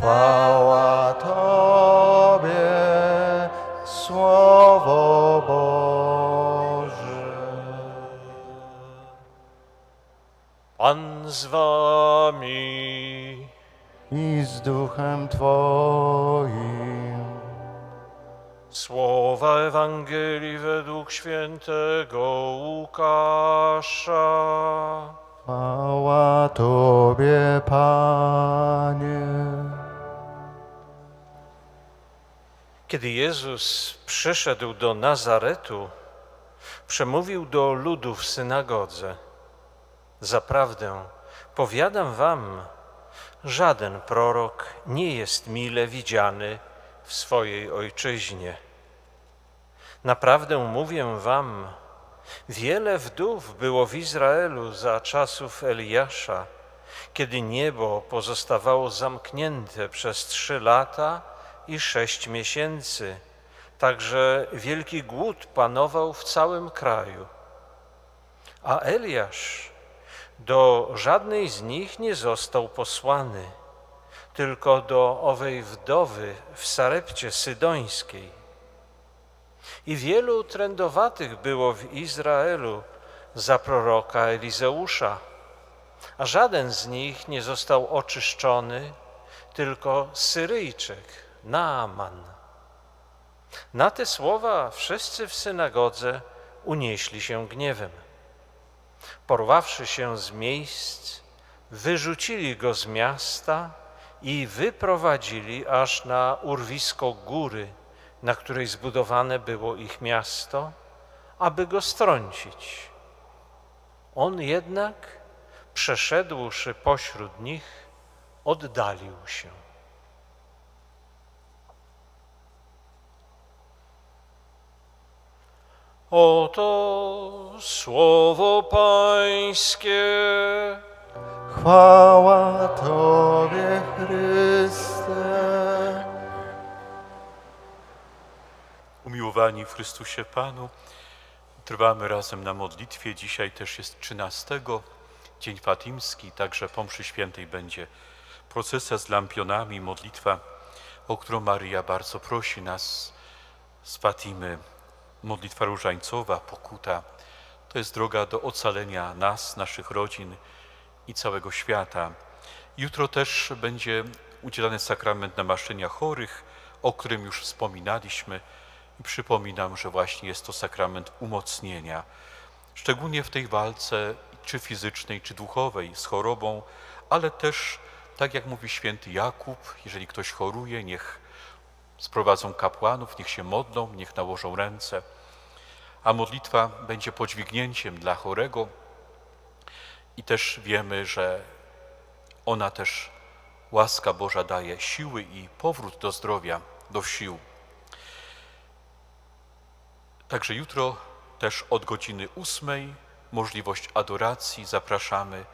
Chwała Tobie, Słowo Boże. Pan z wami. I z duchem Twoim. Słowa Ewangelii według świętego Łukasza. Chwała Tobie, Panie. Kiedy Jezus przyszedł do Nazaretu, przemówił do ludu w synagodze. Zaprawdę, powiadam wam, żaden prorok nie jest mile widziany w swojej ojczyźnie. Naprawdę mówię wam, wiele wdów było w Izraelu za czasów Eliasza, kiedy niebo pozostawało zamknięte przez trzy lata i sześć miesięcy, także wielki głód panował w całym kraju. A Eliasz do żadnej z nich nie został posłany, tylko do owej wdowy w Sarepcie Sydońskiej. I wielu trędowatych było w Izraelu za proroka Elizeusza, a żaden z nich nie został oczyszczony, tylko Syryjczyk, Naaman. Na te słowa wszyscy w synagodze unieśli się gniewem. Porwawszy się z miejsc, wyrzucili go z miasta i wyprowadzili aż na urwisko góry, na której zbudowane było ich miasto, aby go strącić. On jednak, przeszedłszy pośród nich, oddalił się. Oto słowo Pańskie. Chwała Tobie, Chryste. Umiłowani w Chrystusie Panu, trwamy razem na modlitwie. Dzisiaj też jest 13, dzień fatimski, także po mszy świętej będzie procesja z lampionami, modlitwa, o którą Maryja bardzo prosi nas z Fatimy. Modlitwa różańcowa, pokuta, to jest droga do ocalenia nas, naszych rodzin i całego świata. Jutro też będzie udzielany sakrament namaszczenia chorych, o którym już wspominaliśmy. I przypominam, że właśnie jest to sakrament umocnienia, szczególnie w tej walce, czy fizycznej, czy duchowej, z chorobą, ale też, tak jak mówi święty Jakub, jeżeli ktoś choruje, niech sprowadzą kapłanów, niech się modlą, niech nałożą ręce. A modlitwa będzie podźwignięciem dla chorego i też wiemy, że ona też, łaska Boża daje siły i powrót do zdrowia, do sił. Także jutro też od godziny ósmej możliwość adoracji zapraszamy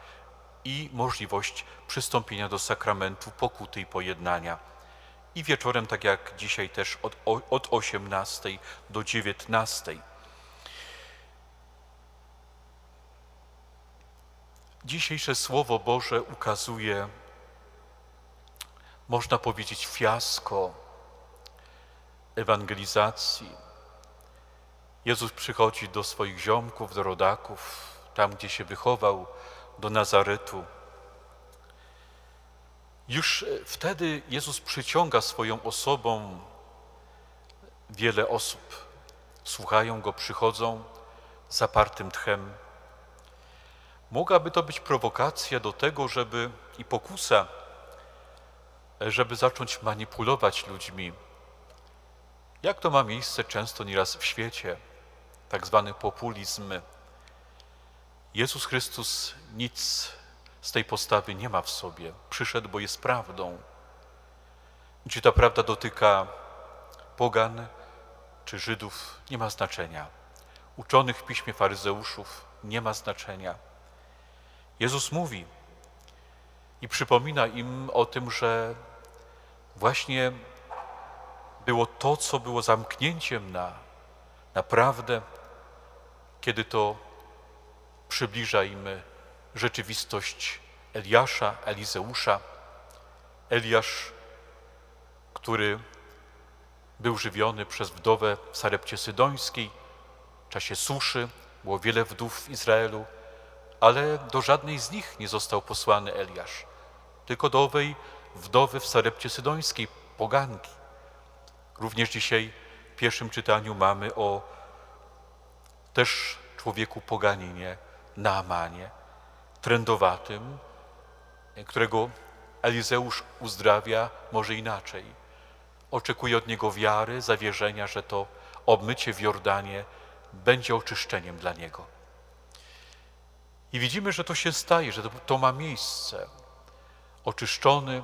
i możliwość przystąpienia do sakramentu pokuty i pojednania. I wieczorem, tak jak dzisiaj też od, od 18 do 19. Dzisiejsze Słowo Boże ukazuje, można powiedzieć, fiasko ewangelizacji. Jezus przychodzi do swoich ziomków, do rodaków, tam gdzie się wychował, do Nazaretu. Już e, wtedy Jezus przyciąga swoją osobą wiele osób. Słuchają Go, przychodzą zapartym tchem. Mogłaby to być prowokacja do tego, żeby i pokusa, e, żeby zacząć manipulować ludźmi. Jak to ma miejsce często nieraz w świecie, tak zwany populizm. Jezus Chrystus nic z tej postawy nie ma w sobie. Przyszedł, bo jest prawdą. Czy ta prawda dotyka pogan czy Żydów, nie ma znaczenia. Uczonych w piśmie faryzeuszów nie ma znaczenia. Jezus mówi i przypomina im o tym, że właśnie było to, co było zamknięciem na, na prawdę, kiedy to przybliża im rzeczywistość Eliasza, Elizeusza. Eliasz który był żywiony przez wdowę w Sarepcie Sydońskiej. W czasie suszy było wiele wdów w Izraelu, ale do żadnej z nich nie został posłany Eliasz, tylko do owej wdowy w Sarepcie Sydońskiej, poganki. Również dzisiaj w pierwszym czytaniu mamy o też człowieku poganinie, Naamanie, trędowatym, którego Elizeusz uzdrawia może inaczej. Oczekuje od niego wiary, zawierzenia, że to obmycie w Jordanie będzie oczyszczeniem dla niego. I widzimy, że to się staje, że to, to ma miejsce. Oczyszczony,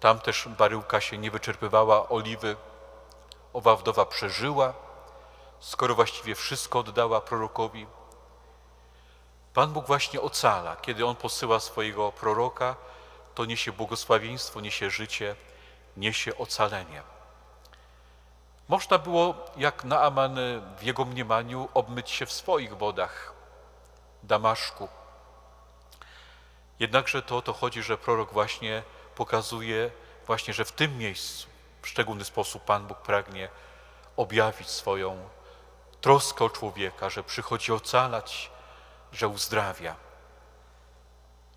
tam też baryłka się nie wyczerpywała oliwy, owa wdowa przeżyła, skoro właściwie wszystko oddała prorokowi. Pan Bóg właśnie ocala. Kiedy On posyła swojego proroka, to niesie błogosławieństwo, niesie życie, niesie ocalenie. Można było, jak Naaman w jego mniemaniu, obmyć się w swoich wodach Damaszku. Jednakże to o to chodzi, że prorok właśnie pokazuje właśnie, że w tym miejscu w szczególny sposób Pan Bóg pragnie objawić swoją troskę o człowieka, że przychodzi ocalać, że uzdrawia.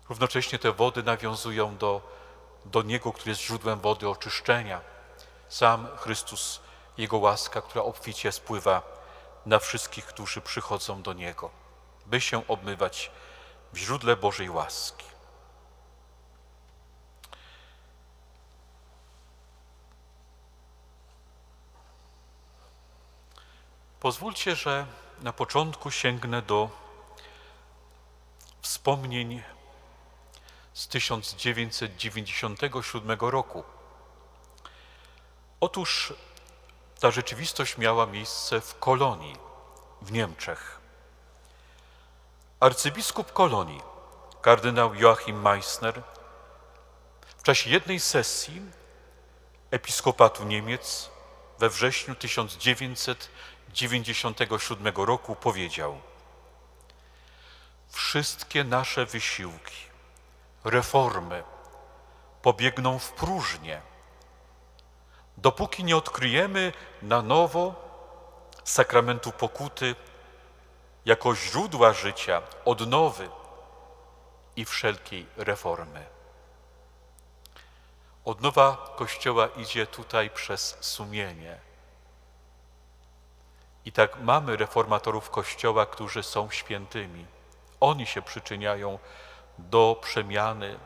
Równocześnie te wody nawiązują do, do Niego, który jest źródłem wody oczyszczenia. Sam Chrystus, Jego łaska, która obficie spływa na wszystkich, którzy przychodzą do Niego, by się obmywać w źródle Bożej łaski. Pozwólcie, że na początku sięgnę do wspomnień z 1997 roku. Otóż ta rzeczywistość miała miejsce w Kolonii, w Niemczech. Arcybiskup Kolonii, kardynał Joachim Meissner, w czasie jednej sesji episkopatu Niemiec we wrześniu 1997 roku powiedział: Wszystkie nasze wysiłki, reformy pobiegną w próżnię, dopóki nie odkryjemy na nowo sakramentu pokuty jako źródła życia, odnowy i wszelkiej reformy. Odnowa Kościoła idzie tutaj przez sumienie. I tak mamy reformatorów Kościoła, którzy są świętymi. Oni się przyczyniają do przemiany,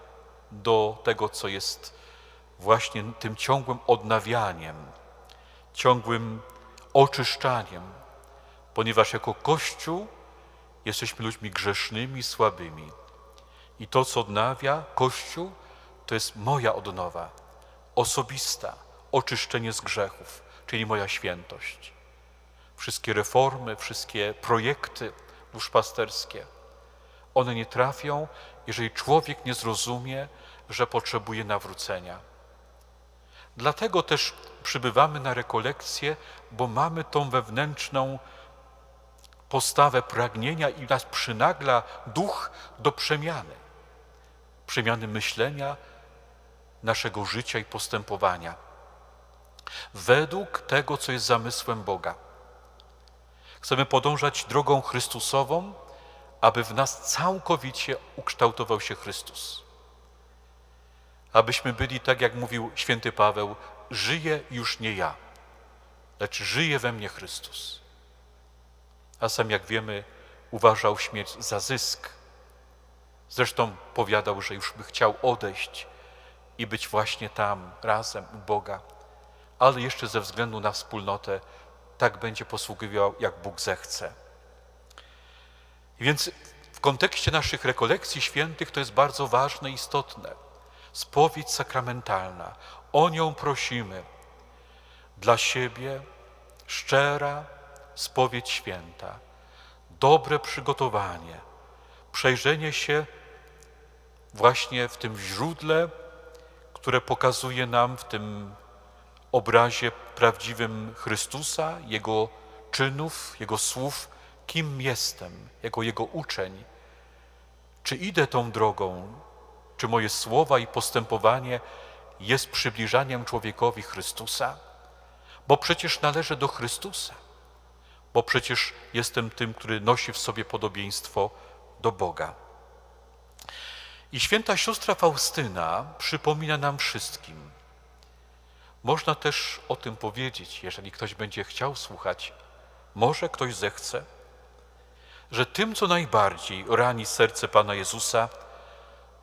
do tego, co jest właśnie tym ciągłym odnawianiem, ciągłym oczyszczaniem, ponieważ jako Kościół jesteśmy ludźmi grzesznymi, słabymi. I to, co odnawia Kościół, to jest moja odnowa, osobista, oczyszczenie z grzechów, czyli moja świętość. Wszystkie reformy, wszystkie projekty duszpasterskie, one nie trafią, jeżeli człowiek nie zrozumie, że potrzebuje nawrócenia. Dlatego też przybywamy na rekolekcje, bo mamy tą wewnętrzną postawę pragnienia i nas przynagla duch do przemiany. Przemiany myślenia, naszego życia i postępowania. Według tego, co jest zamysłem Boga. Chcemy podążać drogą Chrystusową, aby w nas całkowicie ukształtował się Chrystus. Abyśmy byli, tak jak mówił święty Paweł, żyje już nie ja, lecz żyje we mnie Chrystus. A sam, jak wiemy, uważał śmierć za zysk. Zresztą powiadał, że już by chciał odejść i być właśnie tam razem u Boga, ale jeszcze ze względu na wspólnotę tak będzie posługiwał, jak Bóg zechce. I więc w kontekście naszych rekolekcji świętych to jest bardzo ważne istotne. Spowiedź sakramentalna, o nią prosimy. Dla siebie szczera spowiedź święta, dobre przygotowanie, przejrzenie się właśnie w tym źródle, które pokazuje nam w tym obrazie prawdziwym Chrystusa, Jego czynów, Jego słów, kim jestem, jako Jego uczeń. Czy idę tą drogą, czy moje słowa i postępowanie jest przybliżaniem człowiekowi Chrystusa? Bo przecież należę do Chrystusa, bo przecież jestem tym, który nosi w sobie podobieństwo do Boga. I święta siostra Faustyna przypomina nam wszystkim. Można też o tym powiedzieć, jeżeli ktoś będzie chciał słuchać, może ktoś zechce, że tym, co najbardziej rani serce Pana Jezusa,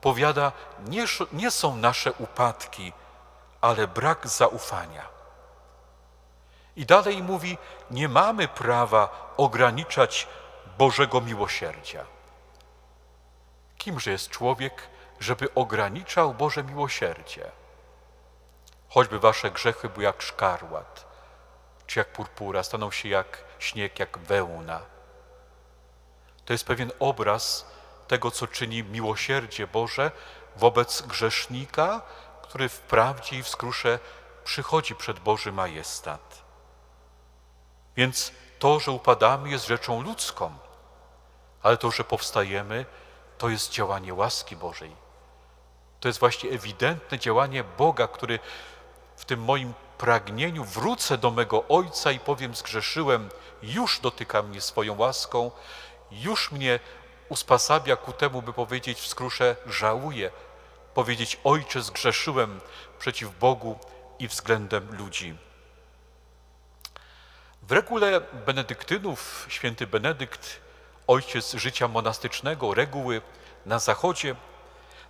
powiada, nie, nie są nasze upadki, ale brak zaufania. I dalej mówi, nie mamy prawa ograniczać Bożego miłosierdzia. Kimże jest człowiek, żeby ograniczał Boże miłosierdzie? Choćby wasze grzechy były jak szkarłat, czy jak purpura, staną się jak śnieg, jak wełna. To jest pewien obraz tego, co czyni miłosierdzie Boże wobec grzesznika, który w prawdzie i w skrusze przychodzi przed Boży majestat. Więc to, że upadamy, jest rzeczą ludzką, ale to, że powstajemy, to jest działanie łaski Bożej. To jest właśnie ewidentne działanie Boga, który w tym moim pragnieniu wrócę do mego Ojca i powiem zgrzeszyłem, już dotyka mnie swoją łaską, już mnie uspasabia ku temu, by powiedzieć w skrusze żałuję, powiedzieć Ojcze zgrzeszyłem przeciw Bogu i względem ludzi. W regule benedyktynów święty Benedykt, ojciec życia monastycznego, reguły na zachodzie,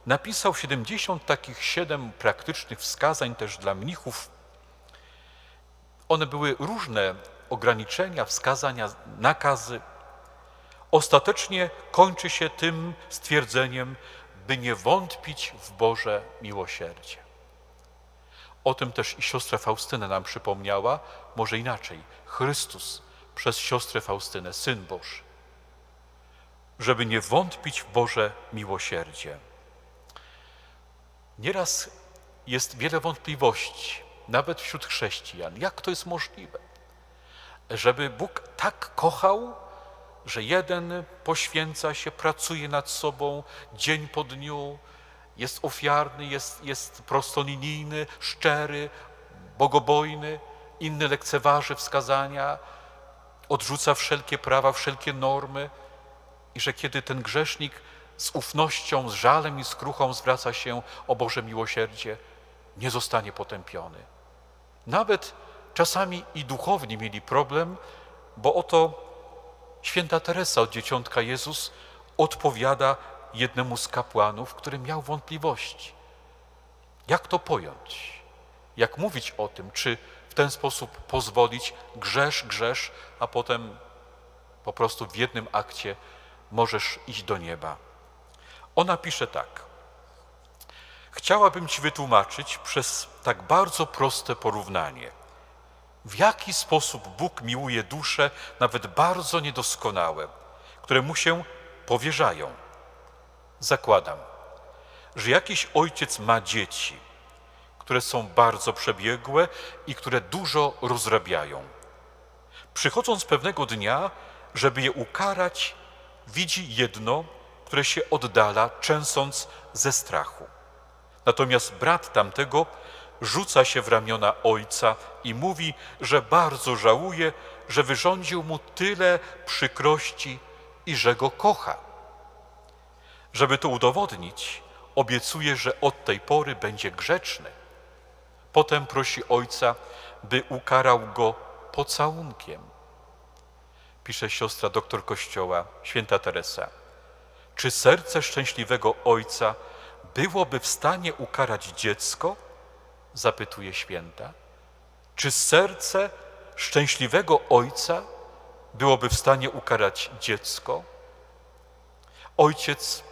napisał 70 takich siedem praktycznych wskazań też dla mnichów. One były różne ograniczenia, wskazania, nakazy. Ostatecznie kończy się tym stwierdzeniem, by nie wątpić w Boże miłosierdzie. O tym też i siostra Faustynę nam przypomniała, może inaczej. Chrystus przez siostrę Faustynę, Syn Boży. Żeby nie wątpić w Boże miłosierdzie. Nieraz jest wiele wątpliwości, nawet wśród chrześcijan. Jak to jest możliwe? Żeby Bóg tak kochał, że jeden poświęca się, pracuje nad sobą dzień po dniu, jest ofiarny, jest, jest prostolinijny, szczery, bogobojny, inny lekceważy wskazania, odrzuca wszelkie prawa, wszelkie normy i że kiedy ten grzesznik z ufnością, z żalem i skruchą zwraca się o Boże miłosierdzie, nie zostanie potępiony. Nawet czasami i duchowni mieli problem, bo oto święta Teresa od Dzieciątka Jezus odpowiada jednemu z kapłanów, który miał wątpliwości. Jak to pojąć? Jak mówić o tym? Czy w ten sposób pozwolić grzesz, grzesz, a potem po prostu w jednym akcie możesz iść do nieba? Ona pisze tak. Chciałabym Ci wytłumaczyć przez tak bardzo proste porównanie, w jaki sposób Bóg miłuje dusze, nawet bardzo niedoskonałe, które mu się powierzają. Zakładam, że jakiś ojciec ma dzieci, które są bardzo przebiegłe i które dużo rozrabiają. Przychodząc pewnego dnia, żeby je ukarać, widzi jedno, które się oddala, trzęsąc ze strachu. Natomiast brat tamtego rzuca się w ramiona ojca i mówi, że bardzo żałuje, że wyrządził mu tyle przykrości i że go kocha. Żeby to udowodnić, obiecuje, że od tej pory będzie grzeczny. Potem prosi ojca, by ukarał go pocałunkiem. Pisze siostra doktor Kościoła, święta Teresa. Czy serce szczęśliwego ojca byłoby w stanie ukarać dziecko? Zapytuje święta. Czy serce szczęśliwego ojca byłoby w stanie ukarać dziecko? Ojciec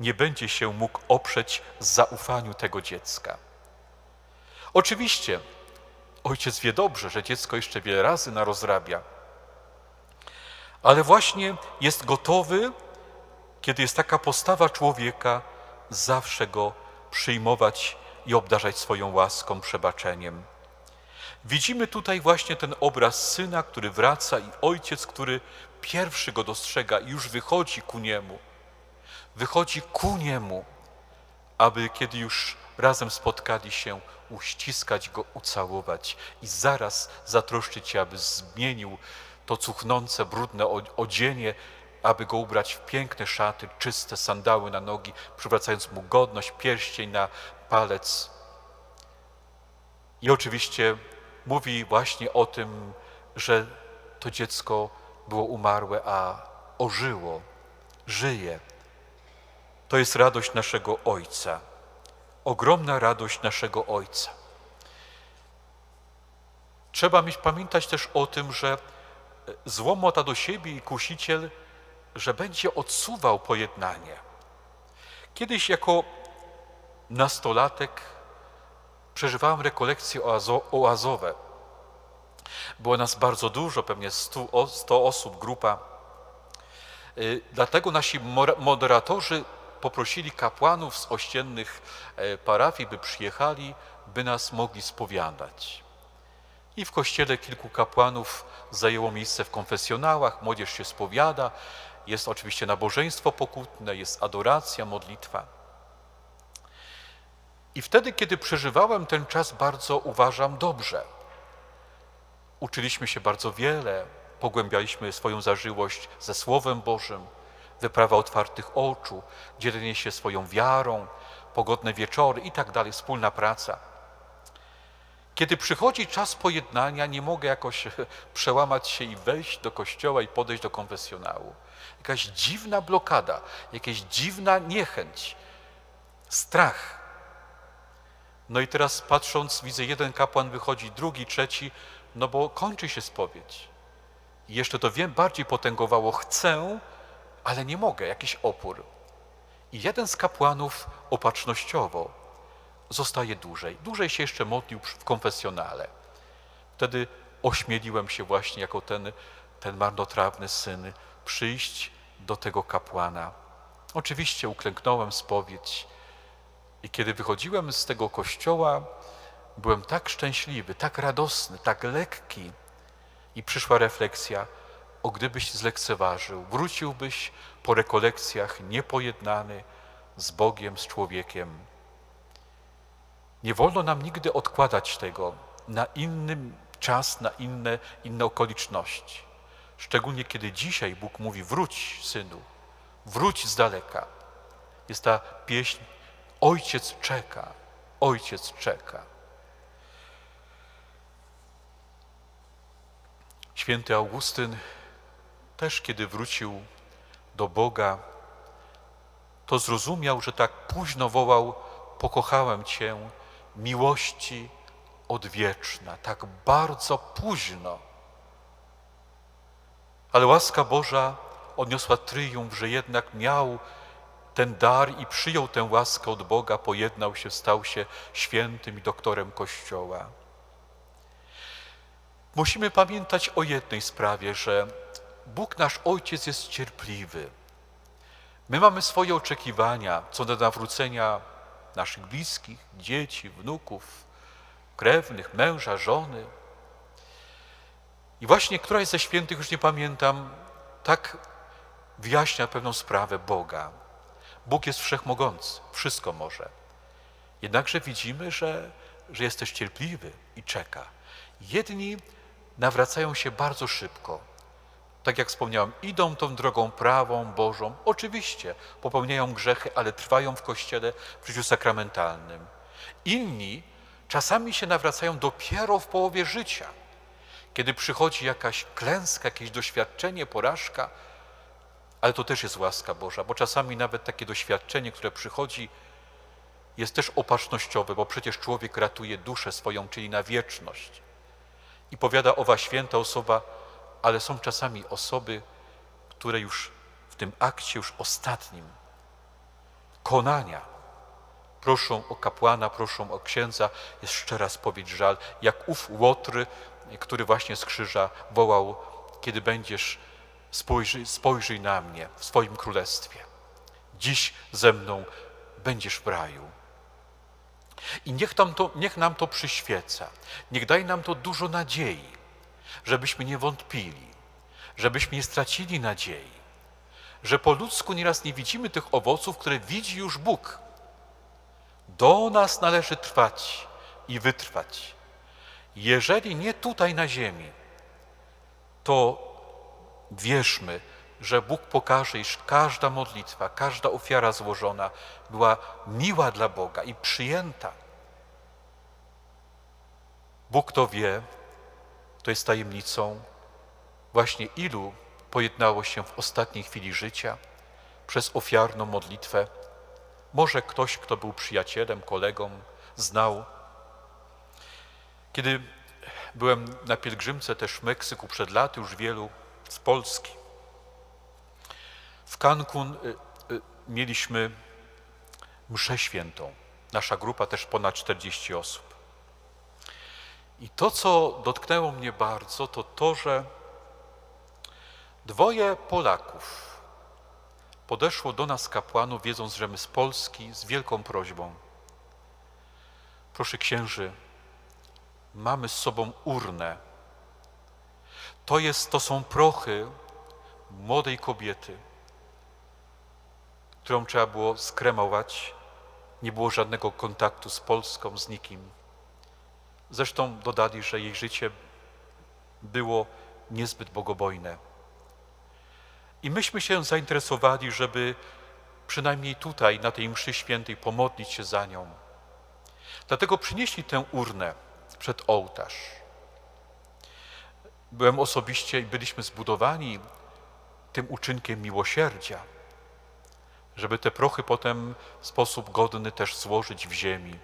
nie będzie się mógł oprzeć zaufaniu tego dziecka. Oczywiście ojciec wie dobrze, że dziecko jeszcze wiele razy narozrabia, ale właśnie jest gotowy, kiedy jest taka postawa człowieka, zawsze go przyjmować i obdarzać swoją łaską, przebaczeniem. Widzimy tutaj właśnie ten obraz syna, który wraca i ojciec, który pierwszy go dostrzega i już wychodzi ku niemu. Wychodzi ku niemu, aby kiedy już razem spotkali się, uściskać go, ucałować i zaraz zatroszczyć się, aby zmienił to cuchnące, brudne odzienie, aby go ubrać w piękne szaty, czyste sandały na nogi, przywracając mu godność, pierścień na palec. I oczywiście mówi właśnie o tym, że to dziecko było umarłe, a ożyło, żyje. To jest radość naszego Ojca, ogromna radość naszego Ojca. Trzeba mieć, pamiętać też o tym, że złomota do siebie i kusiciel, że będzie odsuwał pojednanie. Kiedyś jako nastolatek przeżywałem rekolekcje oazo, oazowe. Było nas bardzo dużo, pewnie 100, o- 100 osób, grupa. Y, Dlatego nasi moderatorzy poprosili kapłanów z ościennych e, parafii, by przyjechali, by nas mogli spowiadać. I w kościele kilku kapłanów zajęło miejsce w konfesjonałach, młodzież się spowiada, jest oczywiście nabożeństwo pokutne, jest adoracja, modlitwa. I wtedy, kiedy przeżywałem ten czas, bardzo uważam dobrze. Uczyliśmy się bardzo wiele, pogłębialiśmy swoją zażyłość ze Słowem Bożym, wyprawa otwartych oczu, dzielenie się swoją wiarą, pogodne wieczory i tak dalej, wspólna praca. Kiedy przychodzi czas pojednania, nie mogę jakoś przełamać się i wejść do kościoła i podejść do konfesjonału. Jakaś dziwna blokada, jakaś dziwna niechęć, strach. No i teraz patrząc, widzę jeden kapłan wychodzi, drugi, trzeci, no bo kończy się spowiedź. I jeszcze to wiem, bardziej potęgowało, chcę, ale nie mogę, jakiś opór. I jeden z kapłanów opatrznościowo zostaje dłużej. Dłużej się jeszcze modlił w konfesjonale. Wtedy ośmieliłem się właśnie jako ten, ten marnotrawny syn przyjść do tego kapłana. Oczywiście uklęknąłem spowiedź i kiedy wychodziłem z tego kościoła, byłem tak szczęśliwy, tak radosny, tak lekki. I przyszła refleksja, o gdybyś zlekceważył, wróciłbyś po rekolekcjach niepojednany z Bogiem, z człowiekiem. Nie wolno nam nigdy odkładać tego na inny czas, na inne, inne okoliczności. Szczególnie kiedy dzisiaj Bóg mówi: wróć, synu, wróć z daleka. Jest ta pieśń: Ojciec czeka, ojciec czeka. Święty Augustyn też, kiedy wrócił do Boga, to zrozumiał, że tak późno wołał: Pokochałem Cię, miłości odwieczna, tak bardzo późno. Ale łaska Boża odniosła triumf, że jednak miał ten dar i przyjął tę łaskę od Boga, pojednał się, stał się świętym i doktorem Kościoła. Musimy pamiętać o jednej sprawie, że Bóg nasz Ojciec jest cierpliwy. My mamy swoje oczekiwania co do nawrócenia naszych bliskich, dzieci, wnuków, krewnych, męża, żony. I właśnie któraś ze świętych, już nie pamiętam, tak wyjaśnia pewną sprawę Boga. Bóg jest wszechmogący, wszystko może. Jednakże widzimy, że, że jest też cierpliwy i czeka. Jedni nawracają się bardzo szybko. Tak jak wspomniałem, idą tą drogą prawą, Bożą. Oczywiście popełniają grzechy, ale trwają w kościele w życiu sakramentalnym. Inni czasami się nawracają dopiero w połowie życia. Kiedy przychodzi jakaś klęska, jakieś doświadczenie, porażka, ale to też jest łaska Boża, bo czasami nawet takie doświadczenie, które przychodzi, jest też opatrznościowe, bo przecież człowiek ratuje duszę swoją, czyli na wieczność. I powiada owa święta osoba, ale są czasami osoby, które już w tym akcie już ostatnim konania proszą o kapłana, proszą o księdza, jest szczera spowiedź żal, jak ów Łotr, który właśnie z krzyża wołał, kiedy będziesz, spojrzyj, spojrzyj na mnie w swoim królestwie. Dziś ze mną będziesz w raju. I niech, tam to, niech nam to przyświeca, niech daje nam to dużo nadziei, żebyśmy nie wątpili, żebyśmy nie stracili nadziei, że po ludzku nieraz nie widzimy tych owoców, które widzi już Bóg. Do nas należy trwać i wytrwać. Jeżeli nie tutaj na ziemi, to wierzmy, że Bóg pokaże, iż każda modlitwa, każda ofiara złożona była miła dla Boga i przyjęta. Bóg to wie, to jest tajemnicą, właśnie ilu pojednało się w ostatniej chwili życia przez ofiarną modlitwę. Może ktoś, kto był przyjacielem, kolegą, znał. Kiedy byłem na pielgrzymce też w Meksyku przed laty, już wielu z Polski, w Cancun y, y, mieliśmy mszę świętą. Nasza grupa też ponad 40 osób. I to, co dotknęło mnie bardzo, to to, że dwoje Polaków podeszło do nas kapłanów, wiedząc, że my z Polski, z wielką prośbą. Proszę księży, mamy z sobą urnę. To, jest, to są prochy młodej kobiety, którą trzeba było skremować. Nie było żadnego kontaktu z Polską, z nikim. Zresztą dodali, że jej życie było niezbyt bogobojne. I myśmy się zainteresowali, żeby przynajmniej tutaj, na tej mszy świętej, pomodlić się za nią. Dlatego przynieśli tę urnę przed ołtarz. Byłem osobiście i byliśmy zbudowani tym uczynkiem miłosierdzia, żeby te prochy potem w sposób godny też złożyć w ziemi.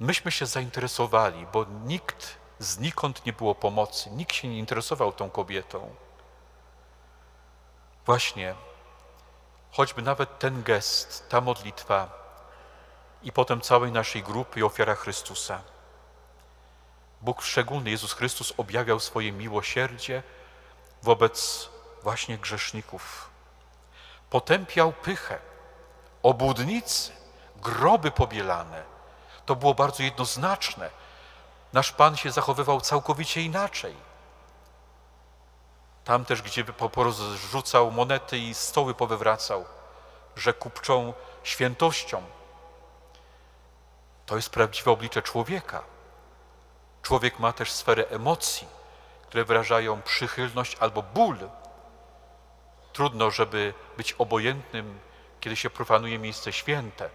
Myśmy się zainteresowali, bo nikt znikąd nie było pomocy, nikt się nie interesował tą kobietą. Właśnie, choćby nawet ten gest, ta modlitwa i potem całej naszej grupy i ofiara Chrystusa. Bóg szczególny, Jezus Chrystus objawiał swoje miłosierdzie wobec właśnie grzeszników. Potępiał pychę, obłudnicy, groby pobielane. To było bardzo jednoznaczne. Nasz Pan się zachowywał całkowicie inaczej. Tam też, gdzie po- porozrzucał monety i stoły powywracał, że kupczą świętością. To jest prawdziwe oblicze człowieka. Człowiek ma też sferę emocji, które wyrażają przychylność albo ból. Trudno, żeby być obojętnym, kiedy się profanuje miejsce święte.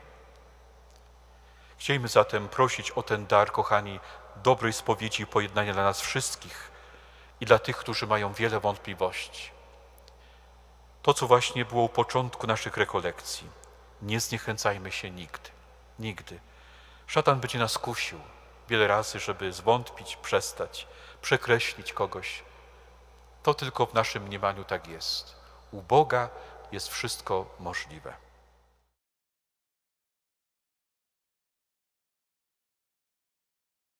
Chcielibyśmy zatem prosić o ten dar, kochani, dobrej spowiedzi i pojednania dla nas wszystkich i dla tych, którzy mają wiele wątpliwości. To, co właśnie było u początku naszych rekolekcji. Nie zniechęcajmy się nigdy, nigdy. Szatan będzie nas kusił wiele razy, żeby zwątpić, przestać, przekreślić kogoś. To tylko w naszym mniemaniu tak jest. U Boga jest wszystko możliwe.